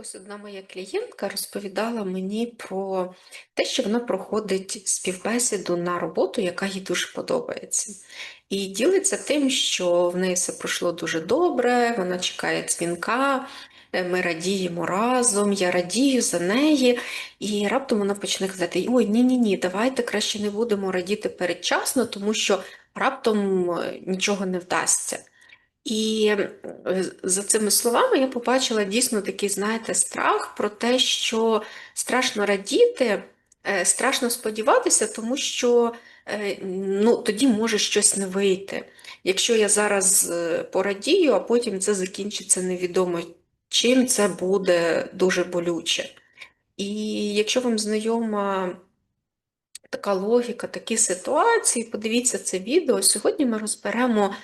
Якось одна моя клієнтка розповідала мені про те, що вона проходить співбесіду на роботу, яка їй дуже подобається. І ділиться тим, що в неї все пройшло дуже добре, вона чекає дзвінка, е, ми радіємо разом, я радію за неї. І раптом вона почне казати: Ой, ні-ні ні, давайте краще не будемо радіти передчасно, тому що раптом е, нічого не вдасться. І е, за цими словами я побачила дійсно такий, знаєте, страх про те, що страшно радіти, е, страшно сподіватися, тому що е, ну, тоді може щось не вийти. Якщо я зараз порадію, а потім це закінчиться невідомо чим, це буде дуже болюче. І якщо вам знайома така логіка, такі ситуації, подивіться це відео. Сьогодні ми розберемо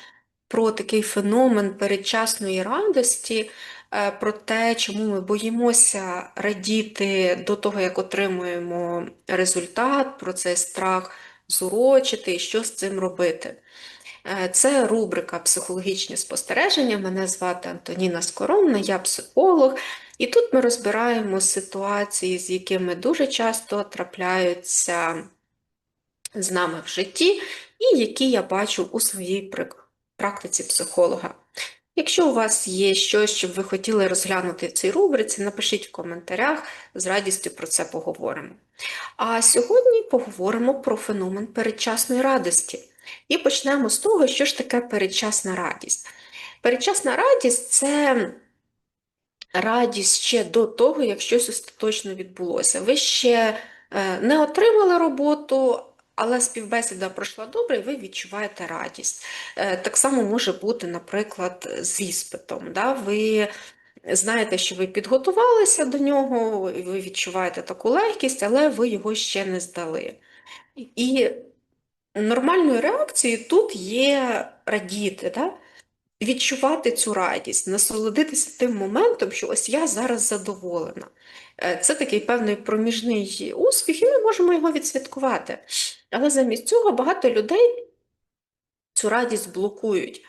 про такий феномен передчасної радості, е, про те, чому ми боїмося радіти до того, як отримуємо результат, про цей страх зурочити і що з цим робити. Е, Це рубрика Психологічні спостереження. Мене звати Антоніна Скоромна, я психолог. І тут ми розбираємо ситуації, з якими дуже часто трапляються з нами в житті, і які я бачу у своїй прик- практиці психолога. Якщо у вас є щось, щоб ви хотіли розглянути в цій рубриці, напишіть в коментарях, з радістю про це поговоримо. А сьогодні поговоримо про феномен передчасної радості. І почнемо з того, що ж таке передчасна радість. Передчасна радість це радість ще до того, як щось остаточно відбулося. Ви ще е, не отримали роботу, але співбесіда пройшла добре, і ви відчуваєте радість. Е, Так само може бути, наприклад, з іспитом. Да? Ви знаєте, що ви підготувалися до нього, ви відчуваєте таку легкість, але ви його ще не здали. І нормальною реакцією тут є радіти. Да? Відчувати цю радість, насолодитися тим моментом, що ось я зараз задоволена. Е, Це такий певний проміжний успіх, і ми можемо його відсвяткувати. Але замість цього багато людей цю радість блокують.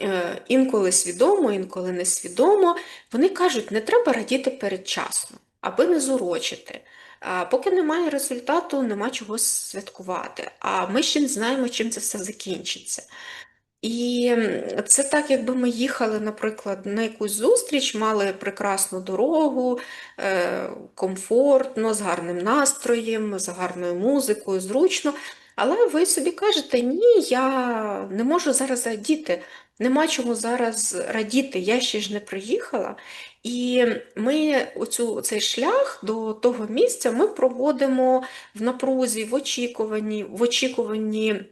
Е, Інколи свідомо, інколи несвідомо. Вони кажуть, не треба радіти передчасно, аби не зурочити. А Поки немає результату, нема чого святкувати. А ми ще не знаємо, чим це все закінчиться. І це так, якби ми їхали, наприклад, на якусь зустріч, мали прекрасну дорогу, е, комфортно, з гарним настроєм, з гарною музикою, зручно. Але ви собі кажете, ні, я не можу зараз радіти, нема чого зараз радіти, я ще ж не приїхала. І ми оцю, цей шлях до того місця ми проводимо в напрузі, в очікуванні, в очікуванні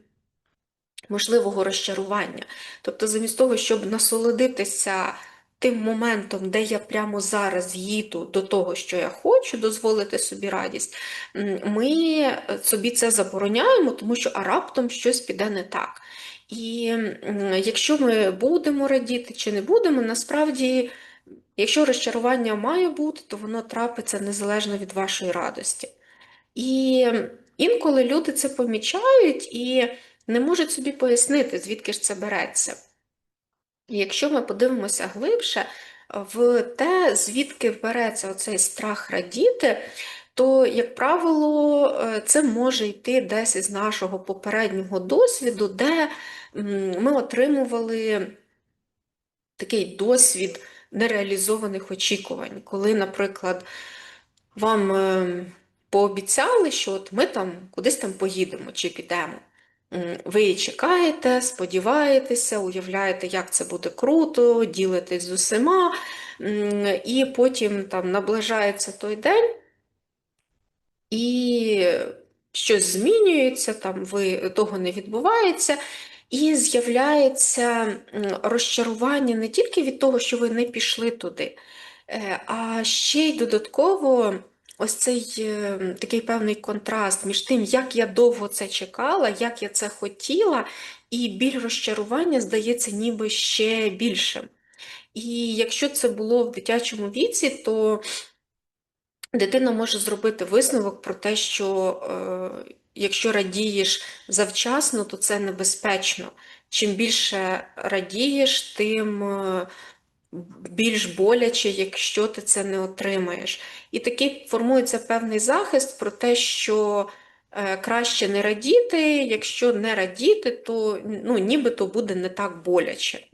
можливого розчарування. Тобто, замість того, щоб насолодитися тим моментом, де я прямо зараз їду до того, що я хочу, дозволити собі радість, ми собі це забороняємо, тому що а раптом щось піде не так. І якщо ми будемо радіти чи не будемо, насправді. Якщо розчарування має бути, то воно трапиться незалежно від вашої радості. І інколи люди це помічають і не можуть собі пояснити, звідки ж це береться. І якщо ми подивимося глибше в те, звідки береться оцей страх радіти, то, як правило, е, це може йти десь із нашого попереднього досвіду, де ми отримували такий досвід нереалізованих очікувань, коли, наприклад, вам е, пообіцяли, що от ми там кудись там поїдемо чи підемо. Ви чекаєте, сподіваєтеся, уявляєте, як це буде круто, ділитесь з усіма, і потім там наближається той день, і щось змінюється, там ви того не відбувається, і з'являється розчарування не тільки від того, що ви не пішли туди, е, а ще й додатково ось цей е, такий певний контраст між тим, як я довго це чекала, як я це хотіла, і біль розчарування здається ніби ще більшим. І якщо це було в дитячому віці, то дитина може зробити висновок про те, що е, якщо радієш завчасно, то це небезпечно. Чим більше радієш, тим е, більш боляче, якщо ти це не отримаєш. І такий формується певний захист про те, що е, краще не радіти, якщо не радіти, то ну, нібито буде не так боляче.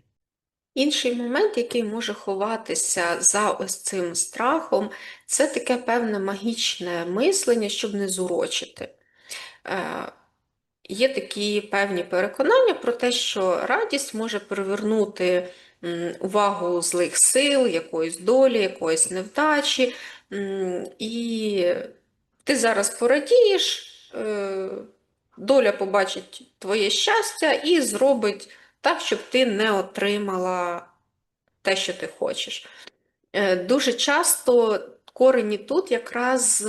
Інший момент, який може ховатися за ось цим страхом, це таке певне магічне мислення, щоб не зурочити. Є такі певні переконання про те, що радість може привернути увагу злих сил, якоїсь долі, якоїсь невдачі. І ти зараз порадієш, е, доля побачить твоє щастя і зробить так, щоб ти не отримала те, що ти хочеш. Е, дуже часто корені тут якраз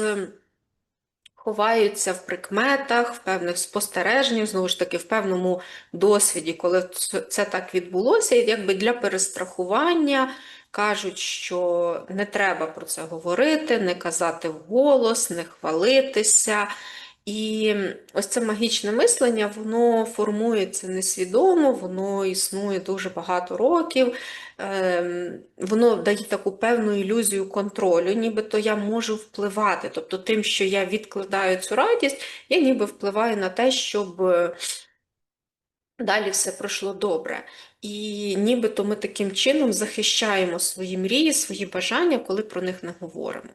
ховаються в прикметах, в певних спостереженнях, знову ж таки, в певному досвіді, коли це так відбулося, і якби для перестрахування кажуть, що не треба про це говорити, не казати вголос, не хвалитися. І ось це магічне мислення, воно формується несвідомо, воно існує дуже багато років, ем, воно дає таку певну ілюзію контролю, нібито я можу впливати. Тобто, тим, що я відкладаю цю радість, я ніби впливаю на те, щоб далі все пройшло добре. І нібито ми таким чином захищаємо свої мрії, свої бажання, коли про них не говоримо.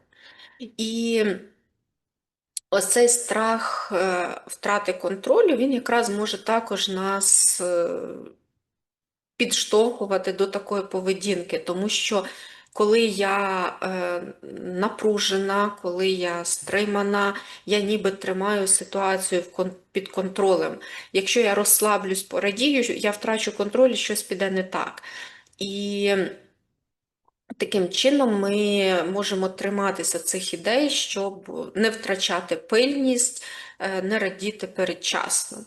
І Ось цей страх е, втрати контролю, він якраз може також нас е, підштовхувати до такої поведінки, тому що коли я е, напружена, коли я стримана, я ніби тримаю ситуацію під контролем. Якщо я розслаблюсь, порадію, я втрачу контроль і щось піде не так. І Таким чином, ми можемо триматися цих ідей, щоб не втрачати пильність, е, не радіти передчасно.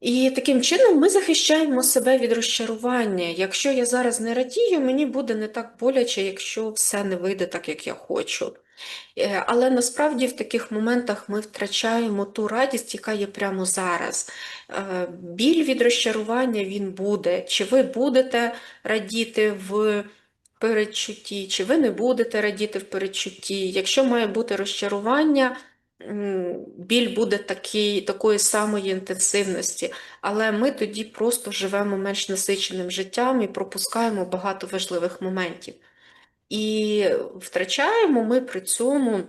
І таким чином ми захищаємо себе від розчарування. Якщо я зараз не радію, мені буде не так боляче, якщо все не вийде так, як я хочу. Е, але насправді в таких моментах ми втрачаємо ту радість, яка є прямо зараз. Е, біль від розчарування він буде. Чи ви будете радіти в передчутті, чи ви не будете радіти в передчутті. Якщо має бути розчарування, біль буде такий, такої самої інтенсивності, але ми тоді просто живемо менш насиченим життям і пропускаємо багато важливих моментів. І втрачаємо ми при цьому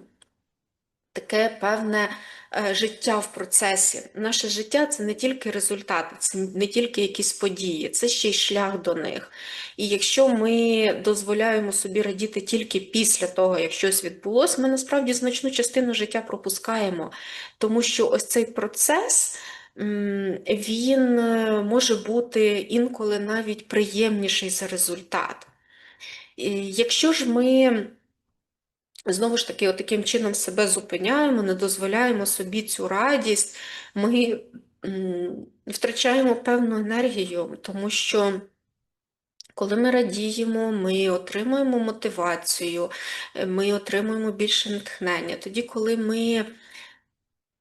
таке певне е, життя в процесі. Наше життя це не тільки результати, це не тільки якісь події, це ще й шлях до них. І якщо ми дозволяємо собі радіти тільки після того, як щось відбулося, ми насправді значну частину життя пропускаємо, тому що ось цей процес. Він е, може бути інколи навіть приємніший за результат. Якщо ж ми Знову ж таки, таким чином себе зупиняємо, не дозволяємо собі цю радість, ми втрачаємо певну енергію, тому що коли ми радіємо, ми отримуємо мотивацію, е, ми отримуємо більше натхнення. Тоді, коли ми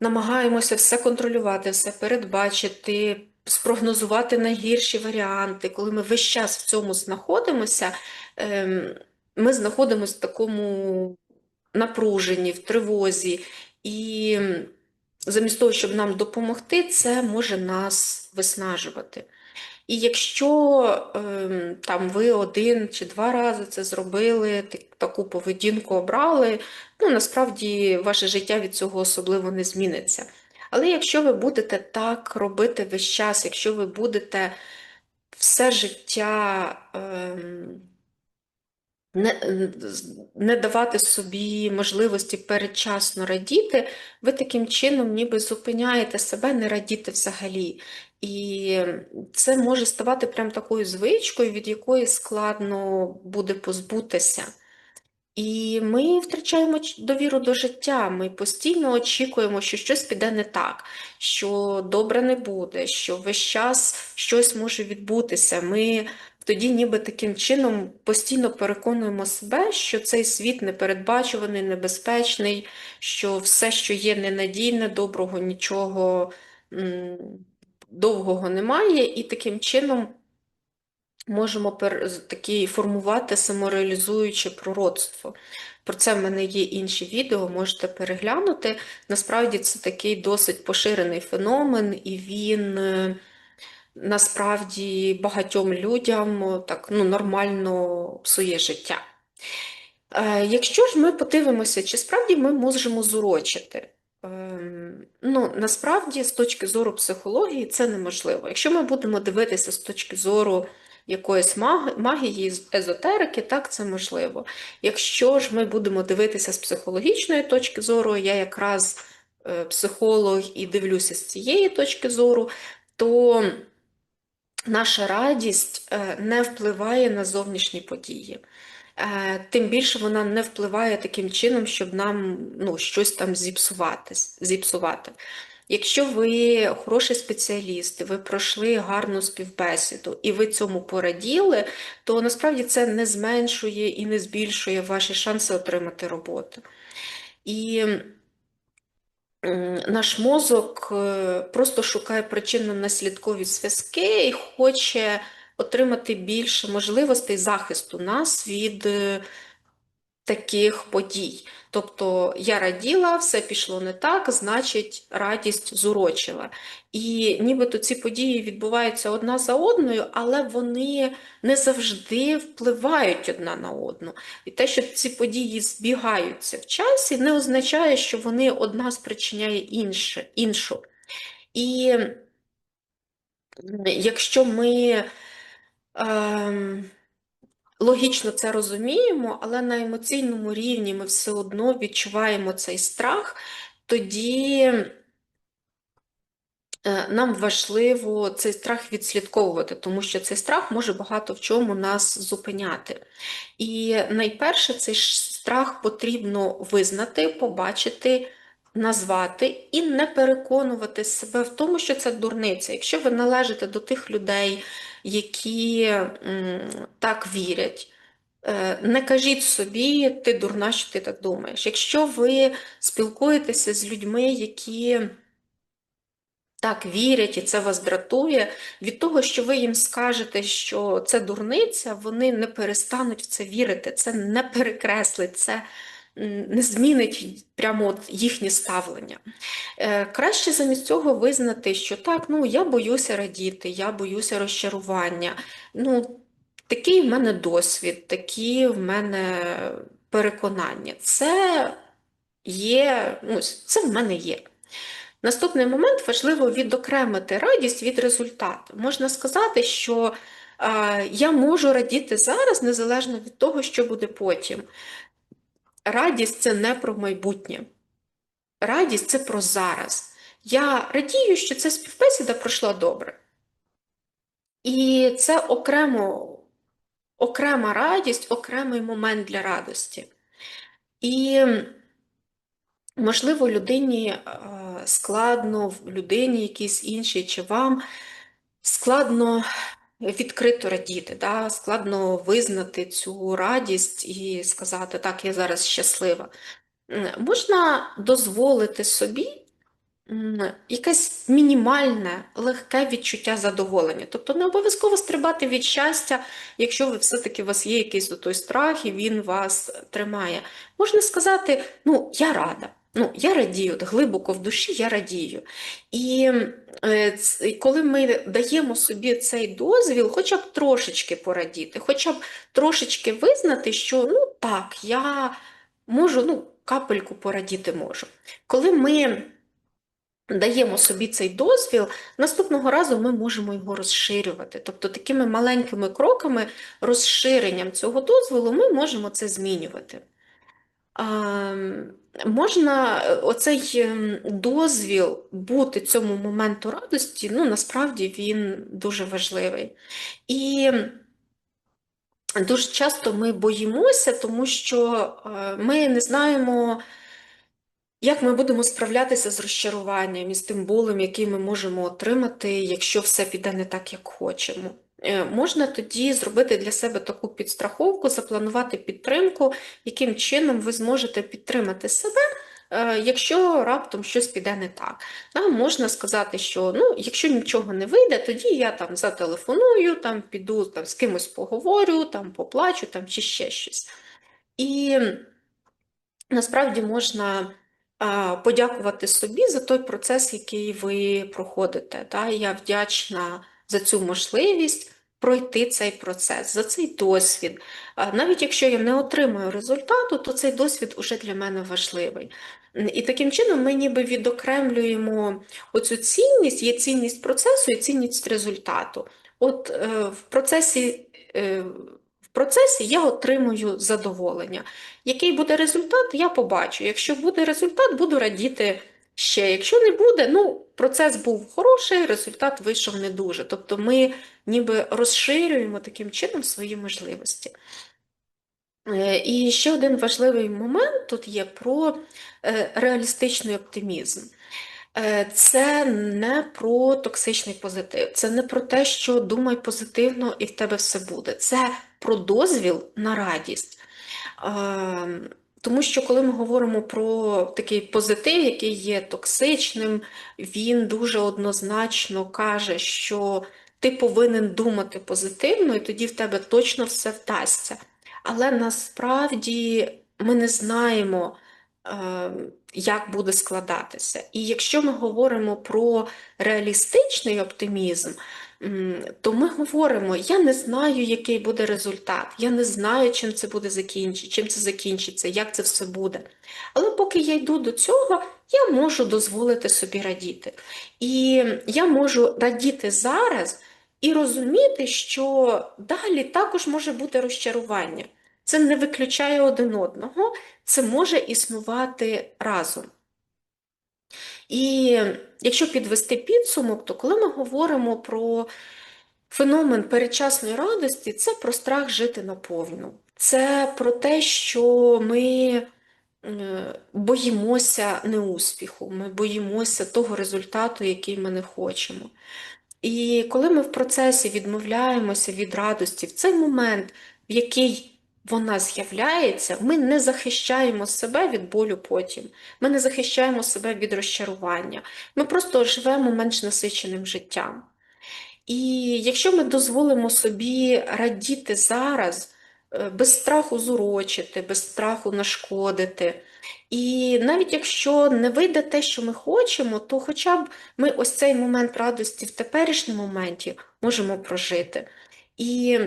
намагаємося все контролювати, все передбачити, спрогнозувати найгірші варіанти, коли ми весь час в цьому знаходимося, ем, ми знаходимося в такому напружені, в тривозі. І замість того, щоб нам допомогти, це може нас виснажувати. І якщо е, там ви один чи два рази це зробили, таку поведінку обрали, ну насправді ваше життя від цього особливо не зміниться. Але якщо ви будете так робити весь час, якщо ви будете все життя. Е, не не давати собі можливості передчасно радіти, ви таким чином ніби зупиняєте себе не радіти взагалі. І це може ставати прям такою звичкою, від якої складно буде позбутися. І ми втрачаємо довіру до життя. Ми постійно очікуємо, що щось піде не так, що добре не буде, що весь час щось може відбутися. Ми тоді ніби таким чином постійно переконуємо себе, що цей світ непередбачуваний, небезпечний, що все, що є ненадійне, доброго нічого довгого немає, і таким чином можемо такі формувати самореалізуюче пророцтво. Про це в мене є інші відео, можете переглянути. Насправді це такий досить поширений феномен, і він е, насправді багатьом людям о, так ну, нормально псує життя. Е, Якщо ж ми подивимося, чи справді ми можемо зурочити? Ем, Ну, насправді, з точки зору психології, це неможливо. Якщо ми будемо дивитися з точки зору якоїсь магії, езотерики, так це можливо. Якщо ж ми будемо дивитися з психологічної точки зору, я якраз е, психолог і дивлюся з цієї точки зору, то наша радість е, не впливає на зовнішні події. Е, Тим більше вона не впливає таким чином, щоб нам ну, щось там зіпсувати. зіпсувати. Якщо ви хороший спеціаліст, ви пройшли гарну співбесіду, і ви цьому пораділи, то насправді це не зменшує і не збільшує ваші шанси отримати роботу. І наш мозок е, просто шукає причинно-наслідкові зв'язки і хоче отримати більше можливостей захисту нас від е, таких подій. Тобто я раділа, все пішло не так, значить, радість зурочила. І нібито ці події відбуваються одна за одною, але вони не завжди впливають одна на одну. І те, що ці події збігаються в часі, не означає, що вони одна спричиняє інше, іншу. І якщо ми ем, логічно це розуміємо, але на емоційному рівні ми все одно відчуваємо цей страх, тоді е, нам важливо цей страх відслідковувати, тому що цей страх може багато в чому нас зупиняти. І найперше, цей страх потрібно визнати, побачити. Назвати і не переконувати себе в тому, що це дурниця. Якщо ви належите до тих людей, які так вірять, е, не кажіть собі, ти дурна, що ти так думаєш. Якщо ви спілкуєтеся з людьми, які так вірять і це вас дратує, від того, що ви їм скажете, що це дурниця, вони не перестануть в це вірити, це не перекреслить, це не змінить прямо їхнє ставлення. Е, Краще замість цього визнати, що так, ну я боюся радіти, я боюся розчарування. Ну, такий в мене досвід, такі в мене переконання. Це є, ну, це в мене є. Наступний момент важливо відокремити радість від результату. Можна сказати, що я можу радіти зараз, незалежно від того, що буде потім. Радість це не про майбутнє. Радість це про зараз. Я радію, що ця співбесіда пройшла добре. І це окремо, окрема радість, окремий момент для радості. І, можливо, людині е, складно, людині якійсь іншій, чи вам складно відкрито радіти, да? складно визнати цю радість і сказати, так, я зараз щаслива. Можна дозволити собі якесь мінімальне, легке відчуття задоволення. Тобто не обов'язково стрибати від щастя, якщо ви все-таки у вас є якийсь той страх і він вас тримає. Можна сказати, ну, я рада. Ну, я радію, глибоко в душі я радію. І е, коли ми даємо собі цей дозвіл, хоча б трошечки порадіти, хоча б трошечки визнати, що ну так, я можу, ну, капельку порадіти можу. Коли ми даємо собі цей дозвіл, наступного разу ми можемо його розширювати. Тобто такими маленькими кроками, розширенням цього дозволу, ми можемо це змінювати. А, можна е, оцей ем, дозвіл бути цьому моменту радості, ну насправді він дуже важливий. І дуже часто ми боїмося, тому що е, ми не знаємо. Як ми будемо справлятися з розчаруванням і з тим болем, який ми можемо отримати, якщо все піде не так, як хочемо? Е, Можна тоді зробити для себе таку підстраховку, запланувати підтримку, яким чином ви зможете підтримати себе е, якщо раптом щось піде не так. Нам можна сказати, що ну, якщо нічого не вийде, тоді я там зателефоную, там піду там, з кимось поговорю, там поплачу там, чи ще щось. І насправді можна подякувати собі за той процес, який ви проходите. Я вдячна за цю можливість пройти цей процес, за цей досвід. Навіть якщо я не отримую результату, то цей досвід уже для мене важливий. І таким чином ми ніби відокремлюємо оцю цінність, є цінність процесу і цінність результату. От е, в процесі. Е, процесі я отримую задоволення. Який буде результат, я побачу. Якщо буде результат, буду радіти ще. Якщо не буде, ну, процес був хороший, результат вийшов не дуже. Тобто ми ніби розширюємо таким чином свої можливості. Е, і ще один важливий момент тут є про е, реалістичний оптимізм. Е, це не про токсичний позитив, це не про те, що думай позитивно і в тебе все буде. Це про дозвіл на радість. Тому що коли ми говоримо про такий позитив, який є токсичним, він дуже однозначно каже, що ти повинен думати позитивно, і тоді в тебе точно все вдасться. Але насправді ми не знаємо, ем, як буде складатися. І якщо ми говоримо про реалістичний оптимізм, то ми говоримо, я не знаю, який буде результат, я не знаю, чим це буде закінчити, чим це закінчиться, як це все буде. Але поки я йду до цього, я можу дозволити собі радіти. І я можу радіти зараз і розуміти, що далі також може бути розчарування. Це не виключає один одного, це може існувати разом. І якщо підвести підсумок, то коли ми говоримо про феномен передчасної радості, це про страх жити наповну. Це про те, що ми боїмося неуспіху, ми боїмося того результату, який ми не хочемо. І коли ми в процесі відмовляємося від радості в цей момент, в який вона з'являється, ми не захищаємо себе від болю потім. Ми не захищаємо себе від розчарування. Ми просто живемо менш насиченим життям. І якщо ми дозволимо собі радіти зараз, е, без страху зурочити, без страху нашкодити. І навіть якщо не вийде те, що ми хочемо, то хоча б ми ось цей момент радості в теперішньому моменті можемо прожити. І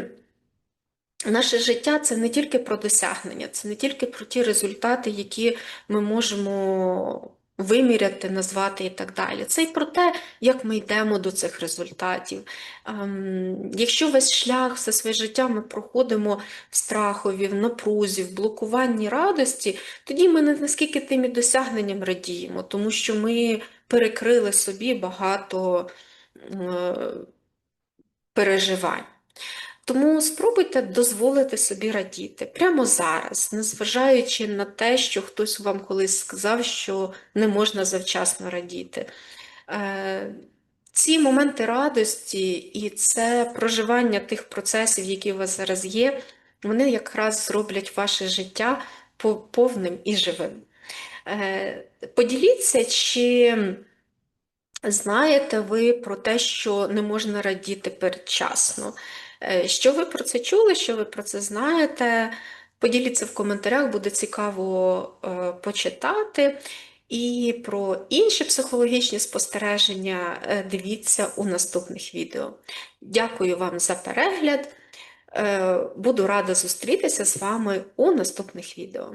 Наше життя це не тільки про досягнення, це не тільки про ті результати, які ми можемо виміряти, назвати і так далі. Це і про те, як ми йдемо до цих результатів. Ем, якщо весь шлях, все своє життя ми проходимо в страхові, в напрузі, в блокуванні радості, тоді ми не наскільки тим і досягненням радіємо, тому що ми перекрили собі багато е, переживань. Тому спробуйте дозволити собі радіти прямо зараз, незважаючи на те, що хтось вам колись сказав, що не можна завчасно радіти. Е, ці моменти радості і це проживання тих процесів, які у вас зараз є, вони якраз зроблять ваше життя повним і живим. Е, поділіться, чи знаєте ви про те, що не можна радіти передчасно. Е, що ви про це чули, що ви про це знаєте? Поділіться в коментарях, буде цікаво е, почитати. І про інші психологічні спостереження е, дивіться у наступних відео. Дякую вам за перегляд. Буду рада зустрітися з вами у наступних відео.